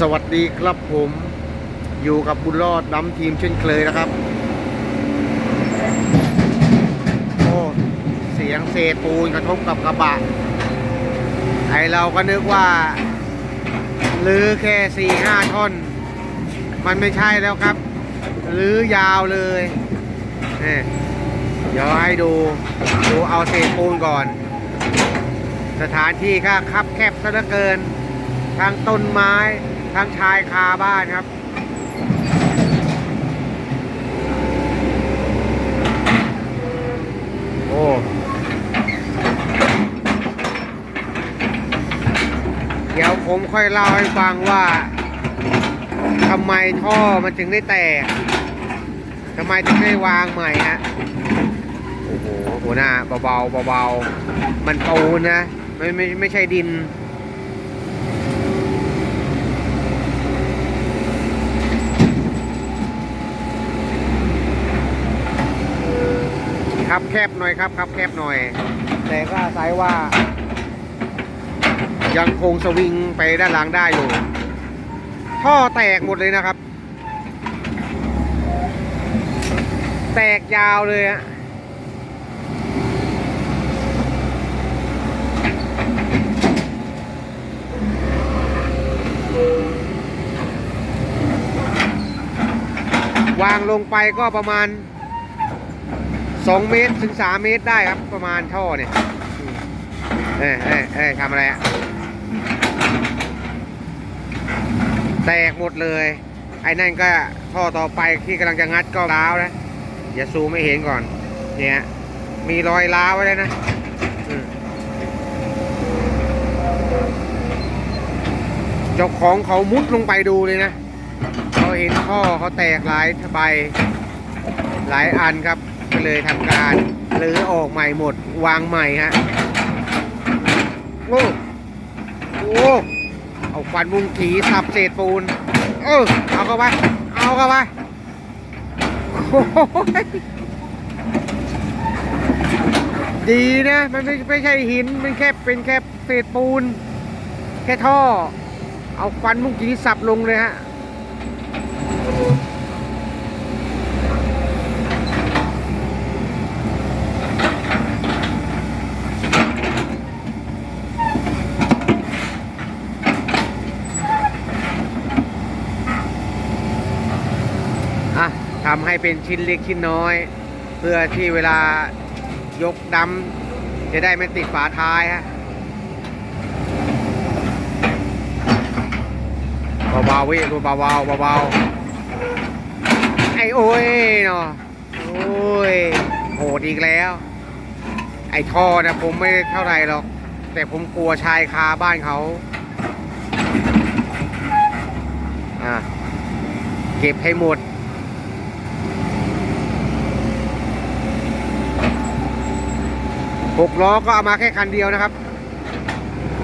สวัสดีครับผมอยู่กับบุญรอดดำทีมเช่นเคยนะครับ โอ้ เสียงเศษปูนกระทบกับกระบะไอเราก็นึกว่าลื้อแค่สี่ห้าท่อน มันไม่ใช่แล้วครับลื้อยาวเลยนี่เดี๋ยวให้ดูดูเอาเศษปูนก่อน สถานที่ก็คับแคบซะเหลือเกินทั้งต้นไม้ ทั้งชายคาบ้านครับ โอ้เดี๋ยวผมค่อยเล่าให้ฟังว่าทำไมท่อมันถึงได้แตกทำไมถึงได้วางใหม่ฮะโอ้โหหัวหน้าเบาๆเบาๆมันปูนนะไม่ไม่ไม่ใช่ดิน ครับแคบหน่อยครับครับแคบหน่อย แต่ก็อาศัยว่า ยังคงสวิงไปด้านหลังได้อยู่ท่อแตกหมดเลยนะครับ แตกยาวเลยอะวางลงไปก็ประมาณ 2เมตรถึง3เมตรได้ครับประมาณท่อเนี่ยเอ้ยเอ้ยเอ้ยทำอะไรอะแตกหมดเลย ไอ้นั่นก็ท่อต่อไปที่กำลังจะงัดก็ร้าวนะอย่าซูไม่เห็นก่อน เนี่ย มีรอยร้าวไว้เลยนะเจ้าของเขามุดลงไปดูเลยนะเขาเห็นท่อเขาแตกหลายใบหลายอันครับ ก็เลยทำการรื้อออกใหม่หมดวางใหม่ฮะโอ้โหเอาฟันมุงขีสับเศษปูน เออเอาเข้าไปเอาเข้าไปดีนะ มันไม่ไม่ใช่หิน มันแค่เป็นแค่เศษปูน แค่ท่อ เอาฟันมุงขีสับลงเลยฮะทำ ให้เป็นชิ้นเล็กชิ้นน้อย เพื่อที่เวลายกดำจะได้ไม่ติดฝาท้ายฮะเบาๆเว้ยเบาๆเบาๆไอ้โอ้ยเนาะโอ้ยโหดอีกแล้ว ไอ้ท่อนะผมไม่เท่าไรหรอก แต่ผมกลัวชายคาบ้านเขาอะเก็บให้หมด หกล้อก็เอามาแค่คันเดียวนะครับ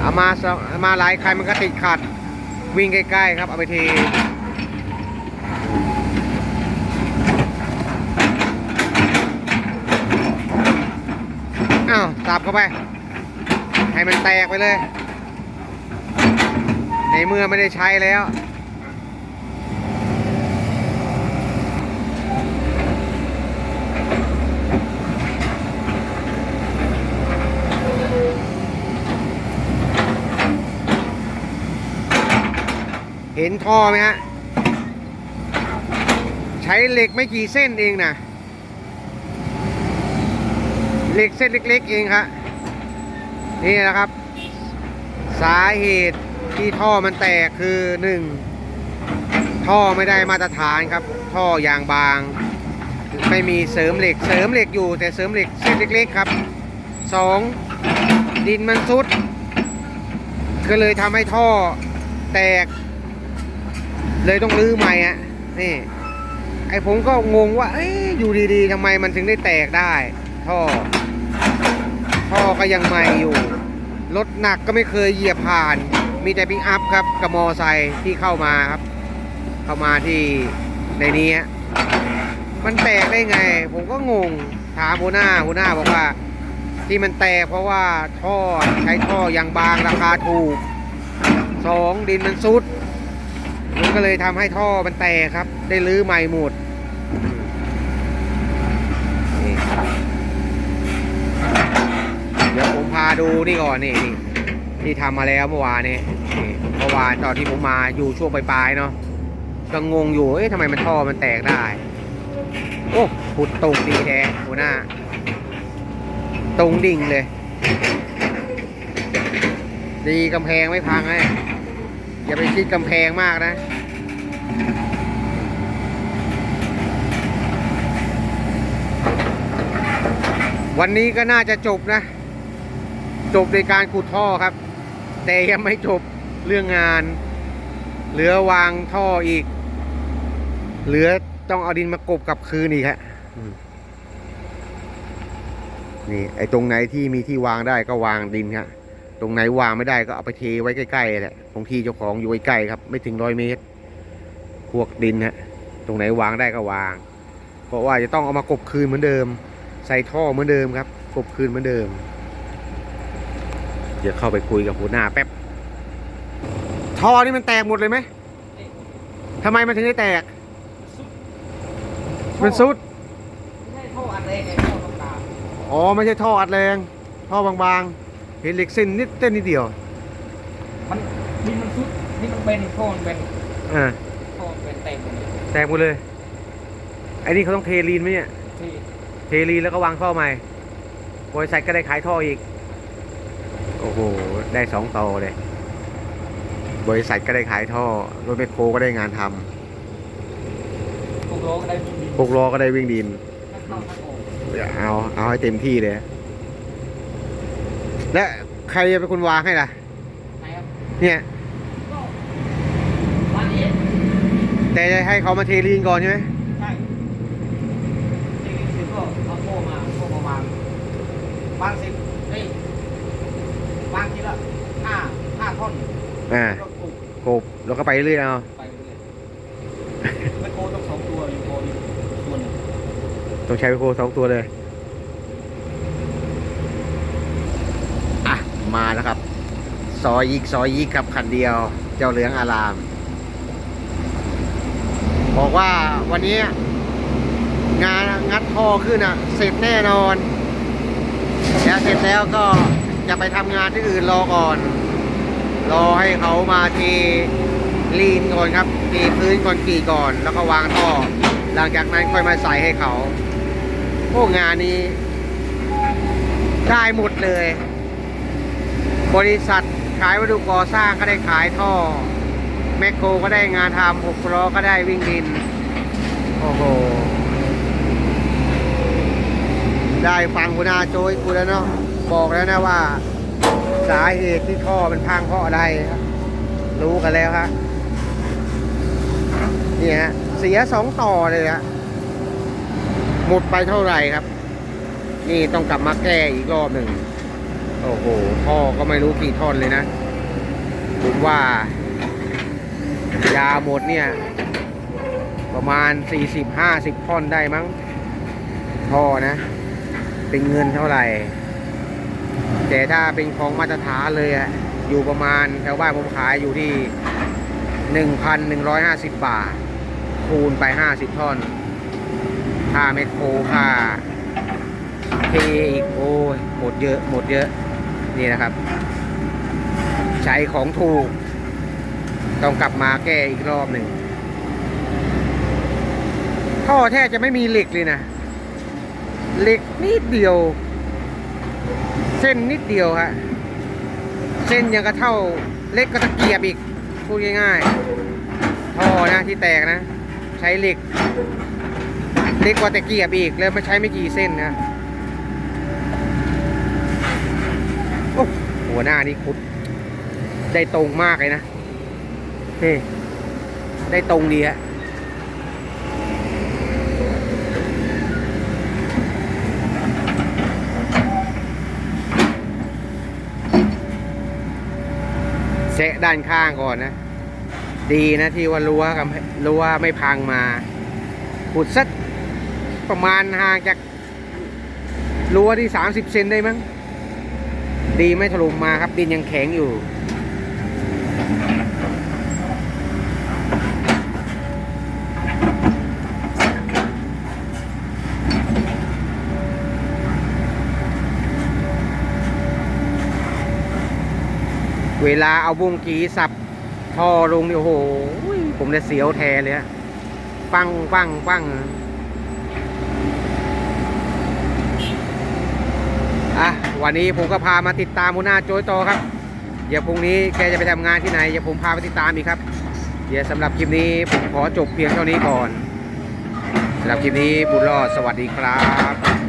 เอามาสองเอามาหลายคันมันก็ติดขัด วิ่งใกล้ๆครับ เอาไปเทอ้าวสับเข้าไป ให้มันแตกไปเลย ในเมื่อไม่ได้ใช้แล้ว เห็นท่อไหมฮะ ใช้เหล็กไม่กี่เส้นเองนะเหล็กเส้นเล็กๆเองครับนี่นะครับ สาเหตุที่ท่อมันแตกคือหนึ่งท่อไม่ได้มาตรฐานครับ ท่อยางบาง ไม่มีเสริมเหล็กเสริมเหล็กอยู่ แต่เสริมเหล็กเส้นเล็กๆครับสองดินมันซุด ก็เลยทำให้ท่อแตก เลยต้องรื้อใหม่อะนี่ ไอผมก็งงว่าเอ้ยอยู่ดีๆทำไมมันถึงได้แตกได้ ท่อ ท่อก็ยังใหม่อยู่รถหนักก็ไม่เคยเหยียบผ่าน มีแต่ปิกอัพครับกับมอไซค์ที่เข้ามาครับ เข้ามาที่ในนี้มันแตกได้ไง ผมก็งงถามหัวหน้าหัวหน้าบอกว่า ที่มันแตกเพราะว่าท่อใช้ท่อยางบางราคาถูกสองดินมันซุด มันก็เลยทำให้ท่อมันแตกครับ ได้รื้อใหม่หมดเดี๋ยวผมพาดูนี่ก่อนนี่นี่ที่ทำมาแล้วเมื่อวานนี่เมื่อวานตอนที่ผมมาอยู่ช่วงปลายๆเนาะก็งงอยู่เอ๊ะทำไมมันท่อมันแตกได้ โอ้ขุดตรงดีแท้หัวหน้า ตรงดิ่งเลย ดีกำแพงไม่พังไง อย่าไปคิดกำแพงมากนะ วันนี้ก็น่าจะจบนะ จบในการขุดท่อครับ แต่ยังไม่จบเรื่องงาน เหลือวางท่ออีก เหลือต้องเอาดินมากบกับคืนอีกฮะนี่ไอ้ตรงไหนที่มีที่วางได้ก็วางดินครับ ตรงไหนวางไม่ได้ก็เอาไปเทไว้ใกล้ๆแหละของที่เจ้าของอยู่ใกล้ๆครับ ไม่ถึงร้อยเมตร พวกดินฮะตรงไหนวางได้ก็วาง เพราะว่าจะต้องเอามากบคืนเหมือนเดิม ใส่ท่อเหมือนเดิมครับ กบคืนเหมือนเดิมเดี๋ยวเข้าไปคุยกับหัวหน้าแป๊บท่อนี่มันแตกหมดเลยไหมทำไมมันถึงได้แตก มันซุดไม่ใช่ท่ออัดแรงไงท่อตรงกลางอ๋อไม่ใช่ท่ออัดแรง ท่อบางๆ เห็นเหล็กเส้นนิดเส้นนิดเดียว มันนี่มันซุดนี่มันเป็นท่อมันเป็นอ่าท่อมันเป็นเต็มเลยแตกหมดเลย ไอ้นี่เขาต้องเทลีนไหมเนี่ย ที่เทลีนแล้วก็วางท่อใหม่ บริษัทก็ได้ขายท่ออีก โอ้โห ได้สองต่อเลย บริษัทก็ได้ขายท่อ รถแมคโครก็ได้งานทำพวกโลก็ได้ยินดีพวกล้อก็ได้วิ่งดินทั้งเข้าทั้งออกเอา เอาให้เต็มที่เลย และใครจะเป็นคนวางให้ล่ะนะครับเนี่ย ก็วันนี้แต่จะให้เขามาเทลีนก่อนใช่ไหมใช่ทีนี้คือก็เอาโม่มาโม่ประมาณบางสิบเฮ้ยบางทีละห้าห้าท่อนอ่าก็ปลูกกบแล้วก็ไปเรื่อยๆเอาไปเรื่อยๆไม่โคต้องสองตัวอยู่โคอยู่ตัวหนึ่งต้องใช้ไมโครสองตัวเลย อะ มาแล้วครับ ซอยยิกซอยยิกครับคันเดียว เจ้าเหลืองอาราม บอกว่าวันนี้ งานงัดท่อขึ้นอะ เสร็จแน่นอนแล้วเสร็จแล้วก็จะไปทำงานที่อื่นรอก่อน รอให้เขามาเทลีนก่อนครับเทพื้นคอนกรีตก่อน แล้วก็วางท่อ หลังจากนั้นค่อยมาใส่ให้เขาโอ้งานนี้ ได้หมดเลย บริษัทขายวัสดุก่อสร้างก็ได้ขายท่อ แมคโครก็ได้งานทำหกล้อก็ได้วิ่งดิน โอ้โห ได้ฟังคุณอาโจยกูแล้วเนาะ บอกแล้วนะว่า สาเหตุที่ท่อมันพังเพราะอะไรครับรู้กันแล้วฮะนี่ฮะ เสียสองต่อเลยฮะ หมดไปเท่าไหร่ครับ นี่ต้องกลับมาแก้อีกรอบหนึ่ง โอ้โห ท่อก็ไม่รู้กี่ท่อนเลยนะ ผมว่า ยาหมดเนี่ย ประมาณ 40-50 ท่อนได้มั้ง ท่อนะ เป็นเงินเท่าไหร่ แต่ถ้าเป็นของมาตรฐานเลยอะอยู่ประมาณแถวบ้านผมขายอยู่ที่ 1,150 บาท คูณไป 50 ท่อน ค่าเมคโครค่าเทอีกโอ้ยหมดเยอะ หมดเยอะ นี่นะครับ ใช้ของถูก ต้องกลับมาแก้อีกรอบหนึ่งท่อแทบจะไม่มีเหล็กเลยนะเหล็กนิดเดียว เส้นนิดเดียวฮะเส้นยังกระเท่าเล็กก็ตะเกียบอีกพูดง่ายๆท่อนะที่แตกนะ ใช้เหล็กเล็กกว่าตะเกียบอีกแล้วไม่ใช้ไม่กี่เส้นนะโอ้ หัวหน้านี่คุด ได้ตรงมากเลยนะนี่ได้ตรงดีฮะเซะด้านข้างก่อนนะ ดีนะที่ว่ารั้วกับรั้วไม่พังมาขุดสักประมาณห่างจากรั้วที่30เซนได้มั้ง ดีไม่ถล่มมาครับดินยังแข็งอยู่ เวลาเอาบุ้งกีสับท่อลงนี่โอ้โห ผมเลยเสียวแทเลยฮะ ปังปังปังง วันนี้ผมก็พามาติดตามหัวหน้าโจยโตอครับ เดี๋ยวพรุ่งนี้แกจะไปทำงานที่ไหนเดี๋ยวผมพาไปติดตามอีกครับ เดี๋ยวสำหรับคลิปนี้ผมขอจบเพียงเท่านี้ก่อนสำหรับคลิปนี้บุญรอดสวัสดีครับ